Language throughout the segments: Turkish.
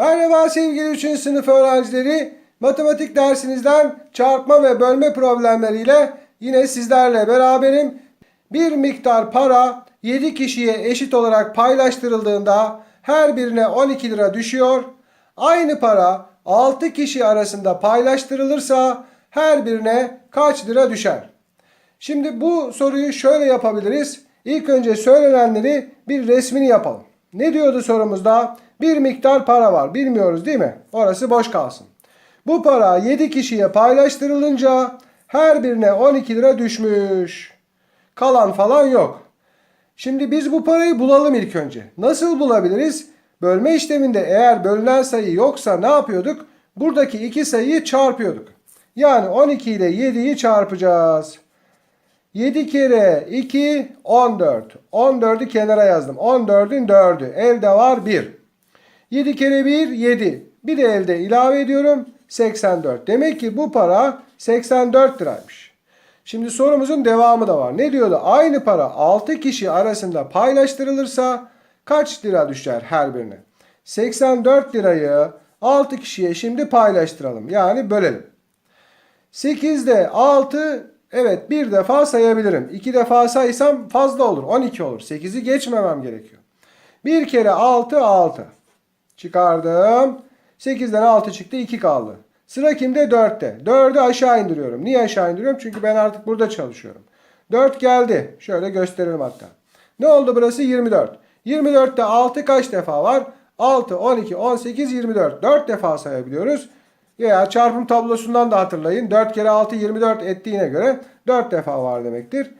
Merhaba sevgili 3. sınıf öğrencileri. Matematik dersinizden çarpma ve bölme problemleriyle yine sizlerle beraberim. Bir miktar para 7 kişiye eşit olarak paylaştırıldığında her birine 12 lira düşüyor. Aynı para 6 kişi arasında paylaştırılırsa her birine kaç lira düşer? Şimdi bu soruyu şöyle yapabiliriz. İlk önce söylenenleri bir resmini yapalım. Ne diyordu sorumuzda? Bir miktar para var. Bilmiyoruz değil mi? Orası boş kalsın. Bu para 7 kişiye paylaştırılınca her birine 12 lira düşmüş. Kalan falan yok. Şimdi biz bu parayı bulalım ilk önce. Nasıl bulabiliriz? Bölme işleminde eğer bölünen sayı yoksa ne yapıyorduk? Buradaki iki sayıyı çarpıyorduk. Yani 12 ile 7'yi çarpacağız. 7 kere 2 14. 14'ü kenara yazdım. 14'ün 4'ü. Elde var 1. 7 kere 1 7. Bir de elde ilave ediyorum. 84. Demek ki bu para 84 liraymış. Şimdi sorumuzun devamı da var. Ne diyordu? Aynı para 6 kişi arasında paylaştırılırsa kaç lira düşer her birine? 84 lirayı 6 kişiye şimdi paylaştıralım. Yani bölelim. 8'de 6 evet bir defa sayabilirim. 2 defa saysam fazla olur. 12 olur. 8'i geçmemem gerekiyor. Bir kere 6 6. Çıkardım. 8'den 6 çıktı 2 kaldı. Sıra kimde? 4'te. 4'ü aşağı indiriyorum. Niye aşağı indiriyorum? Çünkü ben artık burada çalışıyorum. 4 geldi. Şöyle gösterelim hatta. Ne oldu burası? 24. 24'te 6 kaç defa var? 6, 12, 18, 24. 4 defa sayabiliyoruz. Veya çarpım tablosundan da hatırlayın. 4 kere 6 24 ettiğine göre 4 defa var demektir.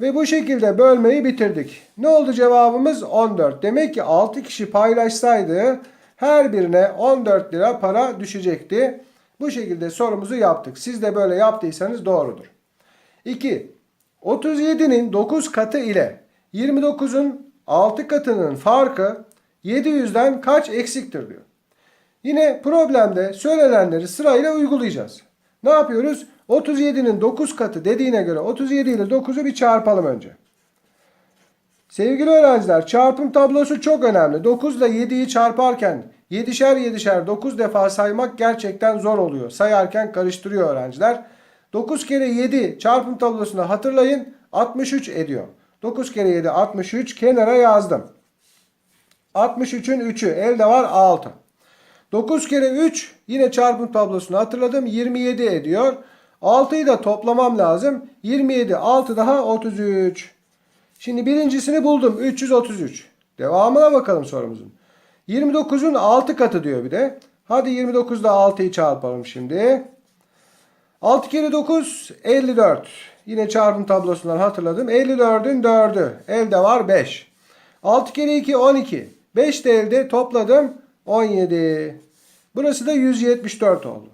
Ve bu şekilde bölmeyi bitirdik. Ne oldu cevabımız? 14. Demek ki 6 kişi paylaşsaydı her birine 14 lira para düşecekti. Bu şekilde sorumuzu yaptık. Siz de böyle yaptıysanız doğrudur. 2. 37'nin 9 katı ile 29'un 6 katının farkı 700'den kaç eksiktir diyor. Yine problemde söylenenleri sırayla uygulayacağız. Ne yapıyoruz? 37'nin 9 katı dediğine göre 37 ile 9'u bir çarpalım önce. Sevgili öğrenciler çarpım tablosu çok önemli. 9 ile 7'yi çarparken 7'şer 7'şer 9 defa saymak gerçekten zor oluyor. Sayarken karıştırıyor öğrenciler. 9 kere 7 çarpım tablosunu hatırlayın 63 ediyor. 9 kere 7 63 kenara yazdım. 63'ün 3'ü elde var 6. 9 kere 3 yine çarpım tablosunu hatırladım 27 ediyor. 6'yı da toplamam lazım. 27 6 daha 33. Şimdi birincisini buldum 333. Devamına bakalım sorumuzun. 29'un 6 katı diyor bir de. Hadi 29'da 6'yı çarpalım şimdi. 6 kere 9 54. Yine çarpım tablosundan hatırladım. 54'ün 4'ü. Elde var 5. 6 kere 2 12. 5 de elde topladım 17. Burası da 174 oldu.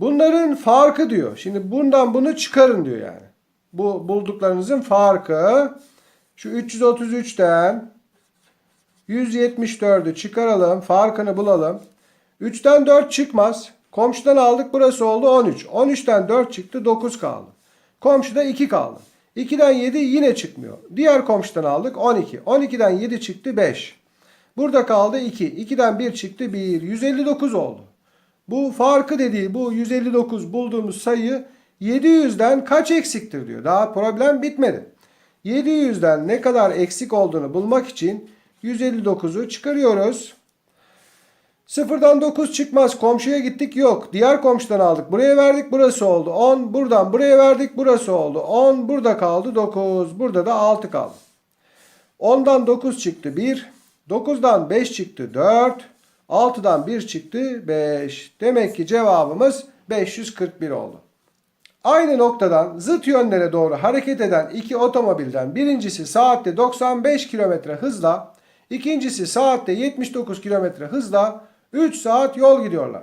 Bunların farkı diyor. Şimdi bundan bunu çıkarın diyor yani. Bu bulduklarınızın farkı şu 333'ten 174'ü çıkaralım. Farkını bulalım. 3'ten 4 çıkmaz. Komşudan aldık burası oldu 13. 13'ten 4 çıktı 9 kaldı. Komşuda 2 kaldı. 2'den 7 yine çıkmıyor. Diğer komşudan aldık 12. 12'den 7 çıktı 5. Burada kaldı 2. 2'den 1 çıktı 1. 159 oldu. Bu farkı dediği bu 159 bulduğumuz sayı 700'den kaç eksiktir diyor. Daha problem bitmedi. 700'den ne kadar eksik olduğunu bulmak için 159'u çıkarıyoruz. Sıfırdan 9 çıkmaz. Komşuya gittik yok. Diğer komşudan aldık. Buraya verdik burası oldu. 10 buradan buraya verdik burası oldu. 10 burada kaldı 9. Burada da 6 kaldı. 10'dan 9 çıktı 1. 9'dan 5 çıktı 4. 6'dan 1 çıktı 5. Demek ki cevabımız 541 oldu. Aynı noktadan zıt yönlere doğru hareket eden iki otomobilden birincisi saatte 95 km hızla, ikincisi saatte 79 km hızla 3 saat yol gidiyorlar.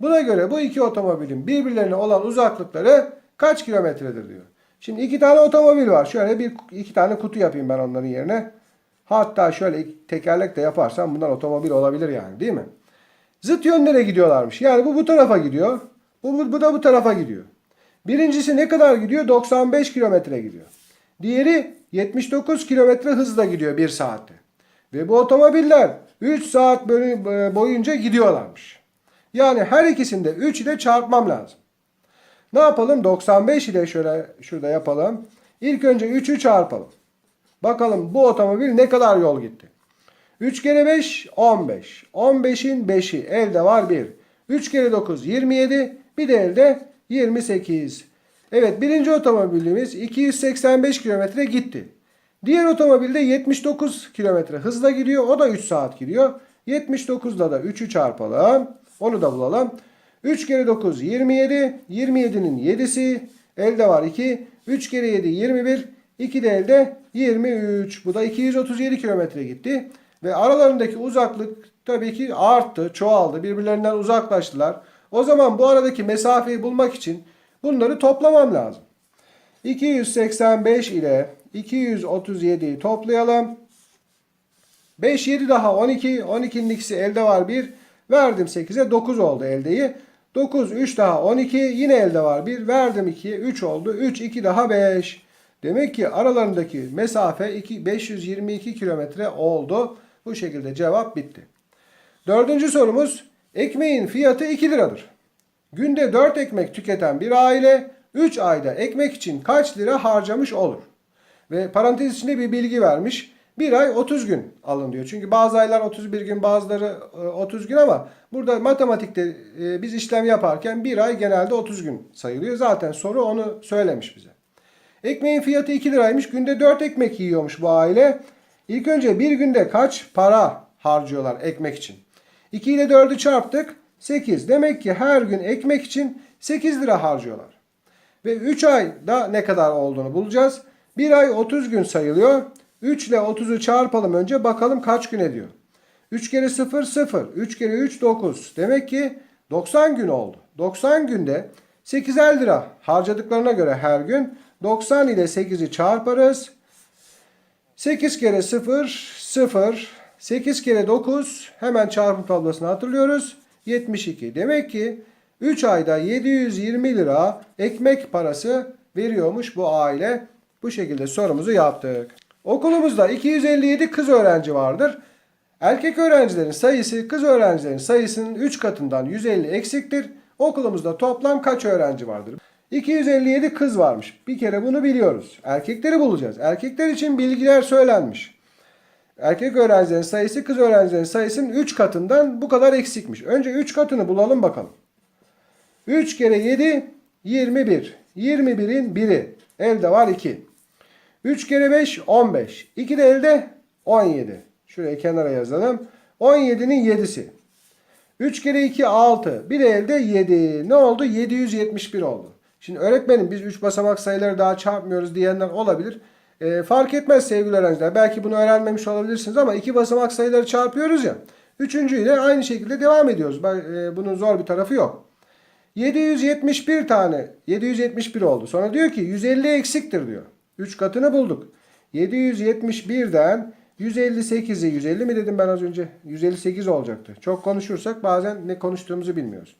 Buna göre bu iki otomobilin birbirlerine olan uzaklıkları kaç kilometredir diyor. Şimdi iki tane otomobil var. Şöyle bir iki tane kutu yapayım ben onların yerine. Hatta şöyle tekerlek de yaparsam bunlar otomobil olabilir yani değil mi? Zıt yönlere gidiyorlarmış. Yani bu bu tarafa gidiyor. Bu, bu, bu da bu tarafa gidiyor. Birincisi ne kadar gidiyor? 95 kilometre gidiyor. Diğeri 79 kilometre hızla gidiyor 1 saatte. Ve bu otomobiller 3 saat bölü- boyunca gidiyorlarmış. Yani her ikisinde 3 ile çarpmam lazım. Ne yapalım? 95 ile şöyle şurada yapalım. İlk önce 3'ü çarpalım. Bakalım bu otomobil ne kadar yol gitti. 3 kere 5 15. 15'in 5'i elde var 1. 3 kere 9 27. Bir de elde 28. Evet birinci otomobilimiz 285 kilometre gitti. Diğer otomobilde 79 kilometre hızla gidiyor. O da 3 saat gidiyor. 79'da da 3'ü çarpalım. Onu da bulalım. 3 kere 9 27. 27'nin 7'si. Elde var 2. 3 kere 7 21. 2 de elde 23. Bu da 237 kilometre gitti. Ve aralarındaki uzaklık tabii ki arttı, çoğaldı. Birbirlerinden uzaklaştılar. O zaman bu aradaki mesafeyi bulmak için bunları toplamam lazım. 285 ile 237'yi toplayalım. 5, 7 daha 12. 12'nin ikisi elde var 1. Verdim 8'e 9 oldu eldeyi. 9, 3 daha 12. Yine elde var 1. Verdim 2'ye 3 oldu. 3, 2 daha 5. Demek ki aralarındaki mesafe 2, 522 kilometre oldu. Bu şekilde cevap bitti. Dördüncü sorumuz. Ekmeğin fiyatı 2 liradır. Günde 4 ekmek tüketen bir aile 3 ayda ekmek için kaç lira harcamış olur? Ve parantez içinde bir bilgi vermiş. Bir ay 30 gün alın diyor. Çünkü bazı aylar 31 gün bazıları e, 30 gün ama burada matematikte e, biz işlem yaparken bir ay genelde 30 gün sayılıyor. Zaten soru onu söylemiş bize. Ekmeğin fiyatı 2 liraymış. Günde 4 ekmek yiyormuş bu aile. İlk önce bir günde kaç para harcıyorlar ekmek için? 2 ile 4'ü çarptık. 8. Demek ki her gün ekmek için 8 lira harcıyorlar. Ve 3 ayda ne kadar olduğunu bulacağız. Bir ay 30 gün sayılıyor. 3 ile 30'u çarpalım önce bakalım kaç gün ediyor. 3 kere 0 0. 3 kere 3 9. Demek ki 90 gün oldu. 90 günde 8'er lira harcadıklarına göre her gün 90 ile 8'i çarparız. 8 kere 0 0. 8 kere 9 hemen çarpım tablosunu hatırlıyoruz. 72. Demek ki 3 ayda 720 lira ekmek parası veriyormuş bu aile. Bu şekilde sorumuzu yaptık. Okulumuzda 257 kız öğrenci vardır. Erkek öğrencilerin sayısı kız öğrencilerin sayısının 3 katından 150 eksiktir. Okulumuzda toplam kaç öğrenci vardır? 257 kız varmış. Bir kere bunu biliyoruz. Erkekleri bulacağız. Erkekler için bilgiler söylenmiş. Erkek öğrencilerin sayısı kız öğrencilerin sayısının 3 katından bu kadar eksikmiş. Önce 3 katını bulalım bakalım. 3 kere 7 21. 21'in 1'i. Elde var 2. 3 kere 5 15. 2 de elde 17. Şuraya kenara yazalım. 17'nin 7'si. 3 kere 2 6. Bir de elde 7. Ne oldu? 771 oldu. Şimdi öğretmenim biz 3 basamak sayıları daha çarpmıyoruz diyenler olabilir. E, fark etmez sevgili öğrenciler. Belki bunu öğrenmemiş olabilirsiniz ama 2 basamak sayıları çarpıyoruz ya. Üçüncüyle aynı şekilde devam ediyoruz. E, bunun zor bir tarafı yok. 771 tane 771 oldu. Sonra diyor ki 150 eksiktir diyor. 3 katını bulduk. 771'den 158'i 150 mi dedim ben az önce? 158 olacaktı. Çok konuşursak bazen ne konuştuğumuzu bilmiyoruz.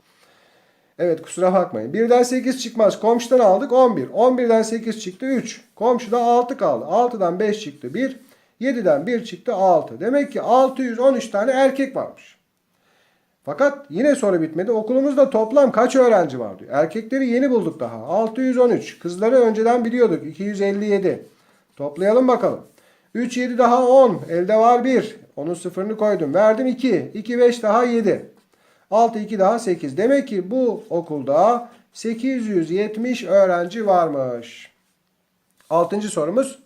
Evet kusura bakmayın. 1'den 8 çıkmaz. Komşudan aldık 11. 11'den 8 çıktı 3. Komşuda 6 kaldı. 6'dan 5 çıktı 1. 7'den 1 çıktı 6. Demek ki 613 tane erkek varmış. Fakat yine soru bitmedi. Okulumuzda toplam kaç öğrenci var diyor. Erkekleri yeni bulduk daha. 613. Kızları önceden biliyorduk. 257. Toplayalım bakalım. 3, 7 daha 10. Elde var 1. Onun sıfırını koydum. Verdim 2. 2, 5 daha 7. 6, 2 daha 8. Demek ki bu okulda 870 öğrenci varmış. Altıncı sorumuz.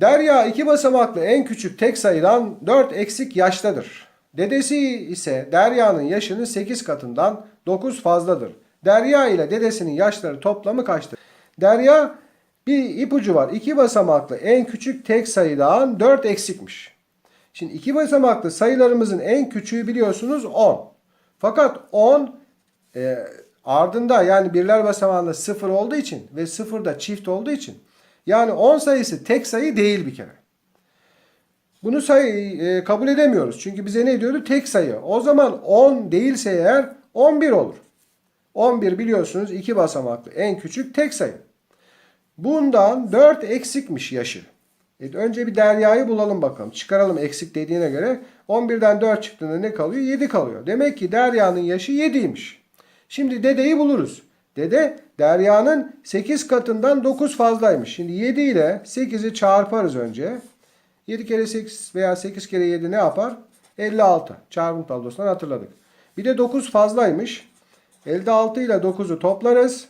Derya iki basamaklı en küçük tek sayıdan 4 eksik yaştadır. Dedesi ise Derya'nın yaşının 8 katından 9 fazladır. Derya ile dedesinin yaşları toplamı kaçtır? Derya bir ipucu var. İki basamaklı en küçük tek sayıdan 4 eksikmiş. Şimdi iki basamaklı sayılarımızın en küçüğü biliyorsunuz 10. Fakat 10 e, ardında yani birler basamağında 0 olduğu için ve 0 da çift olduğu için yani 10 sayısı tek sayı değil bir kere. Bunu sayı e, kabul edemiyoruz. Çünkü bize ne diyordu? Tek sayı. O zaman 10 değilse eğer 11 olur. 11 biliyorsunuz iki basamaklı en küçük tek sayı. Bundan 4 eksikmiş yaşı. E, önce bir Derya'yı bulalım bakalım. Çıkaralım eksik dediğine göre. 11'den 4 çıktığında ne kalıyor? 7 kalıyor. Demek ki Derya'nın yaşı 7'ymiş. Şimdi dedeyi buluruz. Dede Derya'nın 8 katından 9 fazlaymış. Şimdi 7 ile 8'i çarparız önce. 7 kere 8 veya 8 kere 7 ne yapar? 56. Çarpım tablosundan hatırladık. Bir de 9 fazlaymış. Elde 6 ile 9'u toplarız.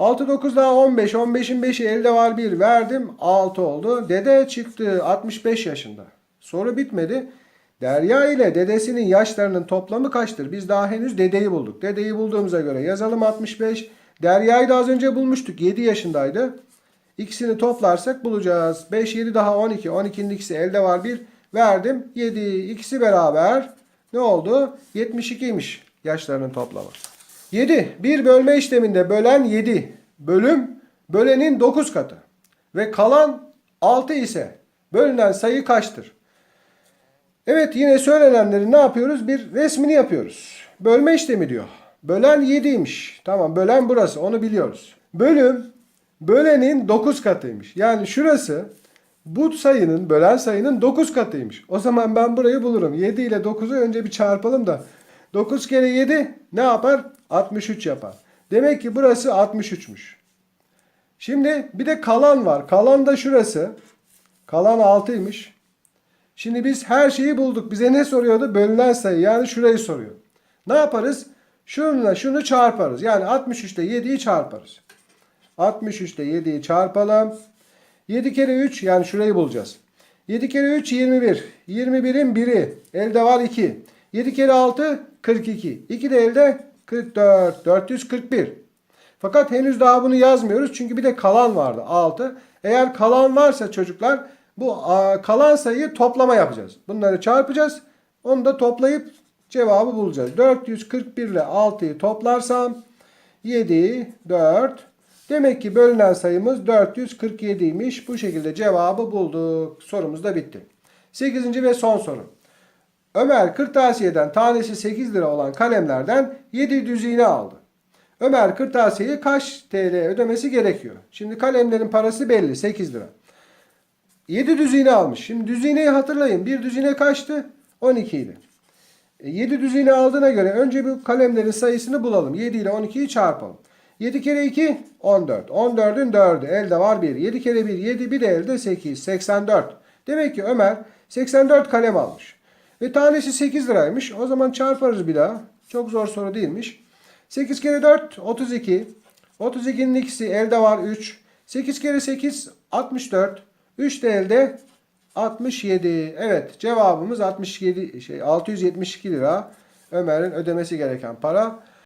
6 9 daha 15. 15'in 5'i elde var 1 verdim. 6 oldu. Dede çıktı 65 yaşında. Soru bitmedi. Derya ile dedesinin yaşlarının toplamı kaçtır? Biz daha henüz dedeyi bulduk. Dedeyi bulduğumuza göre yazalım 65. Derya'yı da az önce bulmuştuk. 7 yaşındaydı. İkisini toplarsak bulacağız. 5, 7 daha 12. 12'nin ikisi elde var 1. Verdim. 7. İkisi beraber ne oldu? 72'ymiş yaşlarının toplamı. 7. Bir bölme işleminde bölen 7. Bölüm bölenin 9 katı. Ve kalan 6 ise bölünen sayı kaçtır? Evet yine söylenenleri ne yapıyoruz? Bir resmini yapıyoruz. Bölme işlemi diyor. Bölen 7'ymiş. Tamam bölen burası onu biliyoruz. Bölüm bölenin 9 katıymış. Yani şurası bu sayının bölen sayının 9 katıymış. O zaman ben burayı bulurum. 7 ile 9'u önce bir çarpalım da 9 kere 7 ne yapar? 63 yapar. Demek ki burası 63'müş. Şimdi bir de kalan var. Kalan da şurası. Kalan 6'ymış. Şimdi biz her şeyi bulduk. Bize ne soruyordu? Bölünen sayı. Yani şurayı soruyor. Ne yaparız? Şununla şunu çarparız. Yani 63 ile 7'yi çarparız. 63 ile 7'yi çarpalım. 7 kere 3 yani şurayı bulacağız. 7 kere 3 21. 21'in 1'i. Elde var 2. 7 kere 6 42. 2 de elde 44. 441. Fakat henüz daha bunu yazmıyoruz. Çünkü bir de kalan vardı 6. Eğer kalan varsa çocuklar bu kalan sayıyı toplama yapacağız. Bunları çarpacağız. Onu da toplayıp cevabı bulacağız. 441 ile 6'yı toplarsam 7, 4. Demek ki bölünen sayımız 447'ymiş. Bu şekilde cevabı bulduk. Sorumuz da bitti. 8. ve son soru. Ömer kırtasiyeden tanesi 8 lira olan kalemlerden 7 düzine aldı. Ömer kırtasiyeyi kaç TL ödemesi gerekiyor? Şimdi kalemlerin parası belli 8 lira. 7 düzine almış. Şimdi düzineyi hatırlayın. Bir düzine kaçtı? 12 idi. 7 düzine aldığına göre önce bu kalemlerin sayısını bulalım. 7 ile 12'yi çarpalım. 7 kere 2 14. 14'ün 4'ü elde var 1. 7 kere 1 7 bir de elde 8. 84. Demek ki Ömer 84 kalem almış. Ve tanesi 8 liraymış. O zaman çarparız bir daha. Çok zor soru değilmiş. 8 kere 4 32. 32'nin ikisi elde var 3. 8 kere 8 64. 3 de elde 67. Evet cevabımız 67 şey 672 lira. Ömer'in ödemesi gereken para.